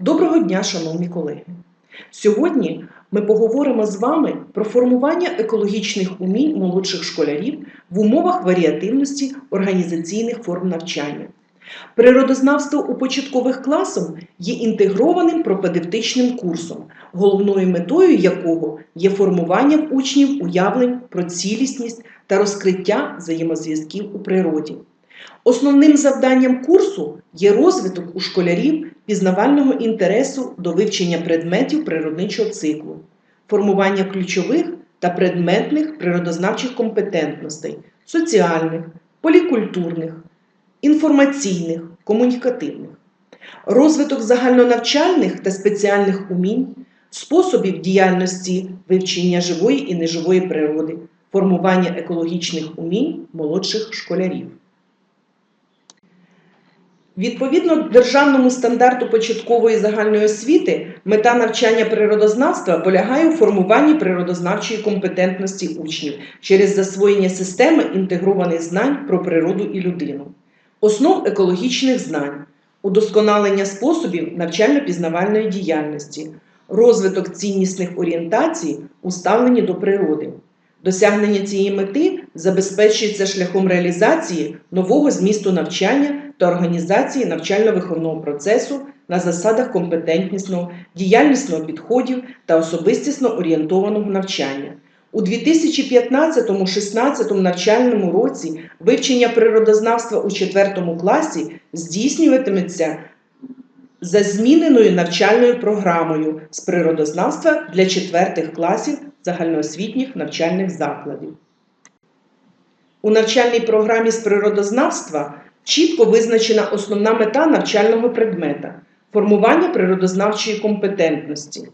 Доброго дня, шановні колеги! Сьогодні ми поговоримо з вами про формування екологічних умінь молодших школярів в умовах варіативності організаційних форм навчання. Природознавство у початкових класах є інтегрованим пропедевтичним курсом, головною метою якого є формування в учнів уявлень про цілісність та розкриття взаємозв'язків у природі. Основним завданням курсу є розвиток у школярів пізнавального інтересу до вивчення предметів природничого циклу, формування ключових та предметних природознавчих компетентностей, соціальних, полікультурних, інформаційних, комунікативних, розвиток загальнонавчальних та спеціальних умінь, способів діяльності вивчення живої і неживої природи, формування екологічних умінь молодших школярів. Відповідно державному стандарту початкової загальної освіти, мета навчання природознавства полягає у формуванні природознавчої компетентності учнів через засвоєння системи інтегрованих знань про природу і людину, основ екологічних знань, удосконалення способів навчально-пізнавальної діяльності, розвиток ціннісних орієнтацій у ставленні до природи. Досягнення цієї мети забезпечується шляхом реалізації нового змісту навчання та організації навчально-виховного процесу на засадах компетентнісного, діяльнісного підходів та особистісно орієнтованого навчання. У 2015-16 навчальному році вивчення природознавства у 4 класі здійснюватиметься за зміненою навчальною програмою з природознавства для 4 класів загальноосвітніх навчальних закладів. У навчальній програмі з природознавства чітко визначена основна мета навчального предмета формування природознавчої компетентності,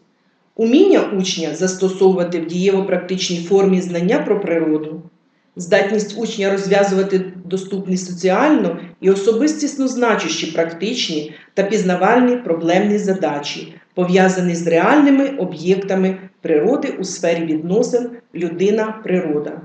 уміння учня застосовувати в дієво-практичній формі знання про природу, здатність учня розв'язувати доступні соціально і особистісно значущі практичні та пізнавальні проблемні задачі, пов'язані з реальними об'єктами природи у сфері відносин людина-природа.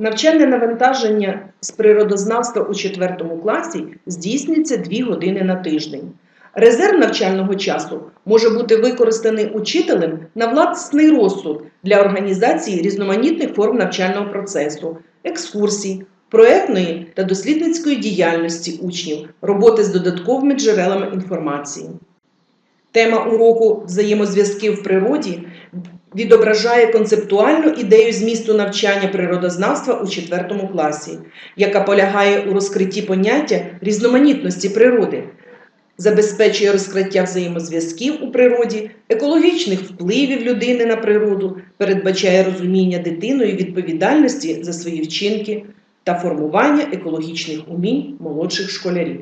Навчальне навантаження з природознавства у 4 класі здійснюється 2 години на тиждень. Резерв навчального часу може бути використаний учителем на власний розсуд для організації різноманітних форм навчального процесу, екскурсій, проєктної та дослідницької діяльності учнів, роботи з додатковими джерелами інформації. Тема уроку взаємозв'язки в природі відображає концептуальну ідею змісту навчання природознавства у 4 класі, яка полягає у розкритті поняття різноманітності природи, забезпечує розкриття взаємозв'язків у природі, екологічних впливів людини на природу, передбачає розуміння дитиною відповідальності за свої вчинки та формування екологічних умінь молодших школярів.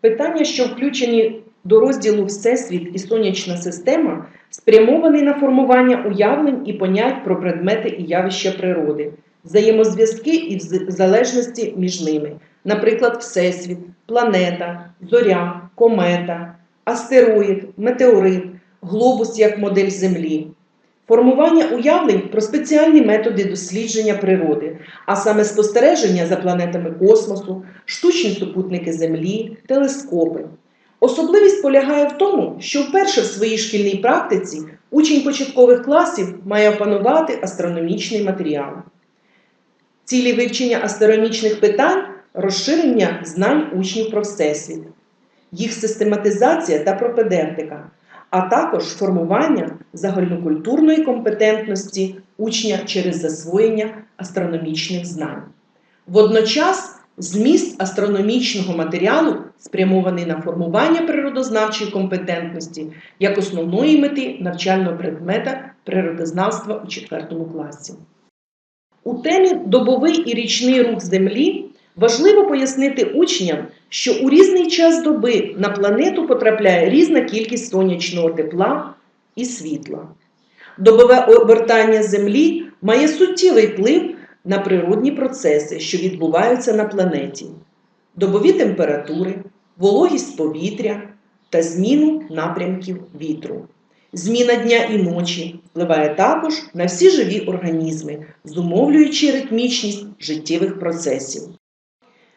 Питання, що включені до розділу Всесвіт і сонячна система спрямований на формування уявлень і понять про предмети і явища природи, взаємозв'язки і залежності між ними, наприклад, Всесвіт, планета, зоря, комета, астероїд, метеорит, глобус як модель Землі. Формування уявлень про спеціальні методи дослідження природи, а саме спостереження за планетами космосу, штучні супутники Землі, телескопи. Особливість полягає в тому, що вперше в своїй шкільній практиці учень початкових класів має опанувати астрономічний матеріал. Цілі вивчення астрономічних питань розширення знань учнів про Всесвіт, їх систематизація та пропедевтика, а також формування загальнокультурної компетентності учня через засвоєння астрономічних знань. Водночас Зміст астрономічного матеріалу спрямований на формування природознавчої компетентності як основної мети навчального предмета природознавства у 4 класі. У темі Добовий і річний рух Землі важливо пояснити учням, що у різний час доби на планету потрапляє різна кількість сонячного тепла і світла. Добове обертання Землі має суттєвий вплив на природні процеси, що відбуваються на планеті, добові температури, вологість повітря та зміну напрямків вітру. Зміна дня і ночі впливає також на всі живі організми, зумовлюючи ритмічність життєвих процесів.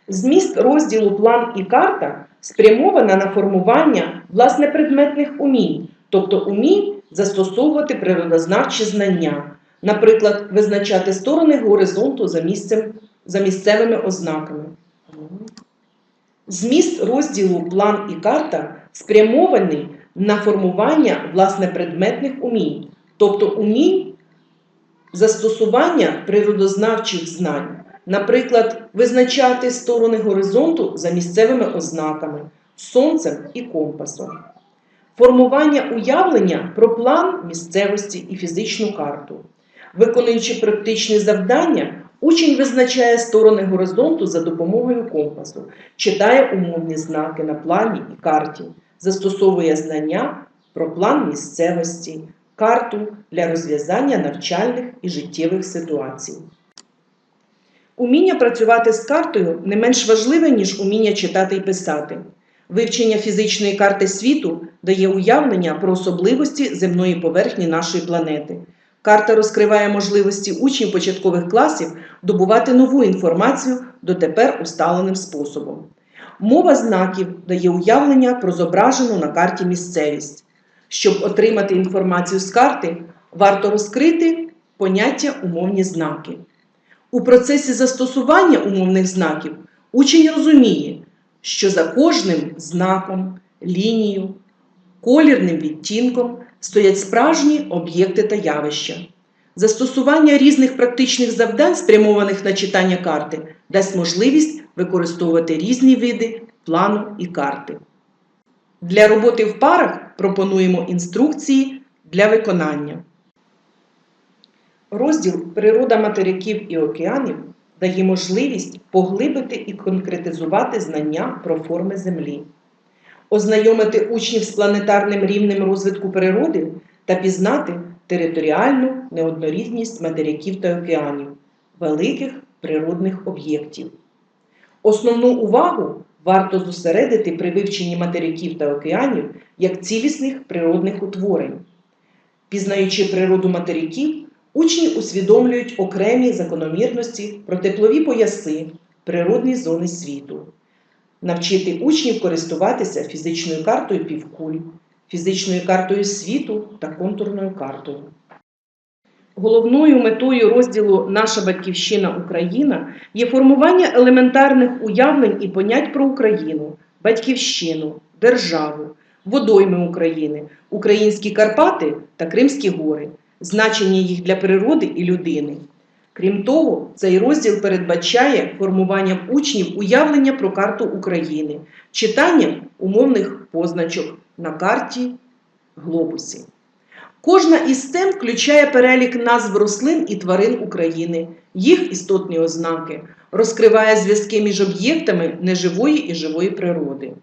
Зміст розділу план і карта спрямована на формування власне предметних умінь, тобто умінь застосовувати природознавчі знання, наприклад, визначати сторони горизонту за, місцем, за місцевими ознаками. Зміст розділу план і карта спрямований на формування власне предметних умінь, тобто умінь застосування природознавчих знань, наприклад, визначати сторони горизонту за місцевими ознаками, сонцем і компасом, формування уявлення про план місцевості і фізичну карту. Виконуючи практичні завдання, учень визначає сторони горизонту за допомогою компасу, читає умовні знаки на плані і карті, застосовує знання про план місцевості, карту для розв'язання навчальних і життєвих ситуацій. Уміння працювати з картою не менш важливе, ніж уміння читати і писати. Вивчення фізичної карти світу дає уявлення про особливості земної поверхні нашої планети. Карта розкриває можливості учнів початкових класів добувати нову інформацію дотепер усталеним способом. Мова знаків дає уявлення про зображену на карті місцевість. Щоб отримати інформацію з карти, варто розкрити поняття умовні знаки. У процесі застосування умовних знаків учень розуміє, що за кожним знаком, лінією, колірним відтінком стоять справжні об'єкти та явища. Застосування різних практичних завдань, спрямованих на читання карти, дасть можливість використовувати різні види плану і карти. Для роботи в парах пропонуємо інструкції для виконання. Розділ Природа материків і океанів дає можливість поглибити і конкретизувати знання про форми Землі, ознайомити учнів з планетарним рівнем розвитку природи та пізнати територіальну неоднорідність материків та океанів, великих природних об'єктів. Основну увагу варто зосередити при вивченні материків та океанів як цілісних природних утворень. Пізнаючи природу материків, учні усвідомлюють окремі закономірності про теплові пояси, природні зони світу, навчити учнів користуватися фізичною картою півкуль, фізичною картою світу та контурною картою. Головною метою розділу Наша Батьківщина Україна є формування елементарних уявлень і понять про Україну, Батьківщину, державу, водойми України, українські Карпати та Кримські гори, значення їх для природи і людини. Крім того, цей розділ передбачає формування учнів уявлення про карту України, читанням умовних позначок на карті глобусі. Кожна із тем включає перелік назв рослин і тварин України, їх істотні ознаки, розкриває зв'язки між об'єктами неживої і живої природи.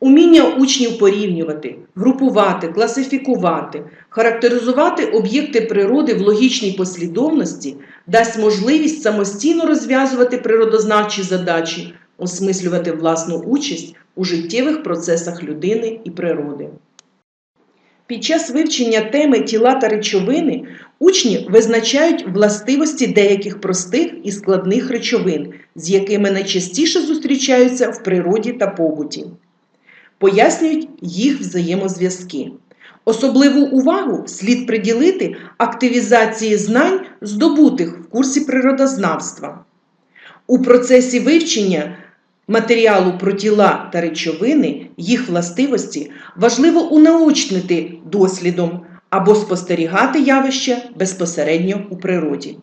Уміння учнів порівнювати, групувати, класифікувати, характеризувати об'єкти природи в логічній послідовності дасть можливість самостійно розв'язувати природознавчі задачі, осмислювати власну участь у життєвих процесах людини і природи. Під час вивчення теми тіла та речовини учні визначають властивості деяких простих і складних речовин, з якими найчастіше зустрічаються в природі та побуті, пояснюють їх взаємозв'язки. Особливу увагу слід приділити активізації знань, здобутих в курсі природознавства. У процесі вивчення матеріалу про тіла та речовини, їх властивості важливо унаочнити дослідом або спостерігати явища безпосередньо у природі.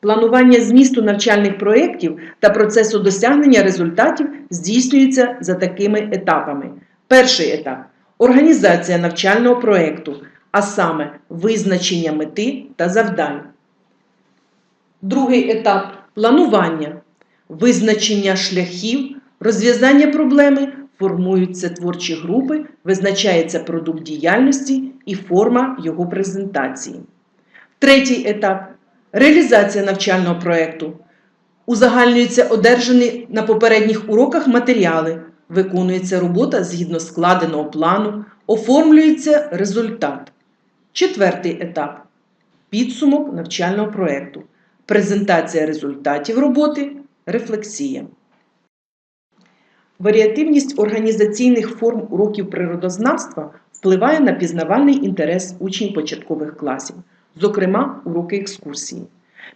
Планування змісту навчальних проєктів та процесу досягнення результатів здійснюється за такими етапами. Перший етап організація навчального проєкту, а саме визначення мети та завдань. Другий етап планування визначення шляхів, розв'язання проблеми, формуються творчі групи, визначається продукт діяльності і форма його презентації. Третій етап реалізація навчального проєкту. Узагальнюються одержані на попередніх уроках матеріали, виконується робота згідно складеного плану, оформлюється результат. Четвертий етап підсумок навчального проєкту. Презентація результатів роботи, рефлексія. Варіативність організаційних форм уроків природознавства впливає на пізнавальний інтерес учнів початкових класів, зокрема уроки екскурсії.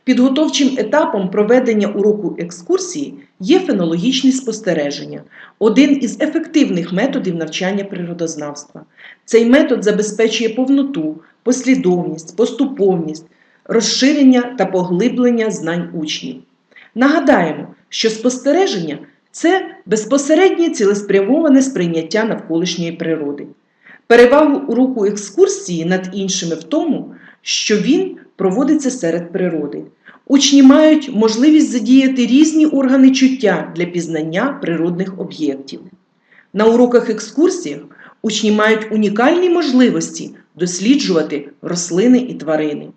Підготовчим етапом проведення уроку екскурсії є фенологічні спостереження, один із ефективних методів навчання природознавства. Цей метод забезпечує повноту, послідовність, поступовність, розширення та поглиблення знань учнів. Нагадаємо, що спостереження це безпосереднє цілеспрямоване сприйняття навколишньої природи. Перевагу уроку екскурсії над іншими в тому, що він проводиться серед природи. Учні мають можливість задіяти різні органи чуття для пізнання природних об'єктів. На уроках екскурсіях учні мають унікальні можливості досліджувати рослини і тварини.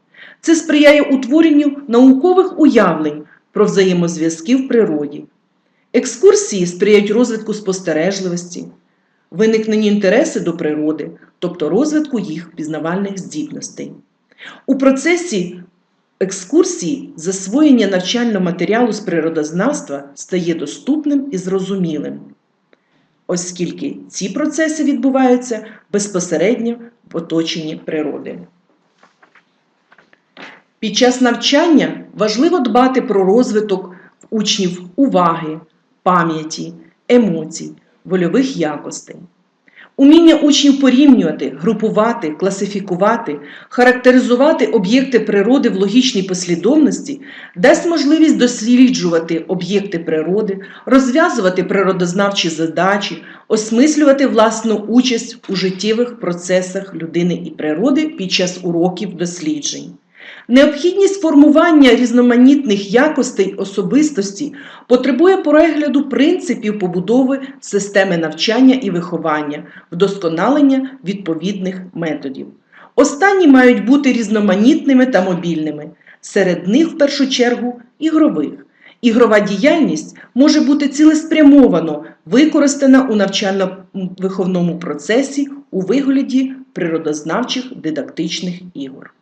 Це сприяє утворенню наукових уявлень про взаємозв'язки в природі. Екскурсії сприяють розвитку спостережливості, виникненню інтересу до природи, тобто розвитку їх пізнавальних здібностей. У процесі екскурсії засвоєння навчального матеріалу з природознавства стає доступним і зрозумілим, оскільки ці процеси відбуваються безпосередньо в оточенні природи. Під час навчання важливо дбати про розвиток учнів уваги, пам'яті, емоцій, вольових якостей. Уміння учнів порівнювати, групувати, класифікувати, характеризувати об'єкти природи в логічній послідовності дасть можливість досліджувати об'єкти природи, розв'язувати природознавчі задачі, осмислювати власну участь у життєвих процесах людини і природи під час уроків досліджень. Необхідність формування різноманітних якостей особистості потребує перегляду принципів побудови системи навчання і виховання, вдосконалення відповідних методів. Останні мають бути різноманітними та мобільними, серед них, в першу чергу, ігрових. Ігрова діяльність може бути цілеспрямовано використана у навчально-виховному процесі у вигляді природознавчих дидактичних ігор.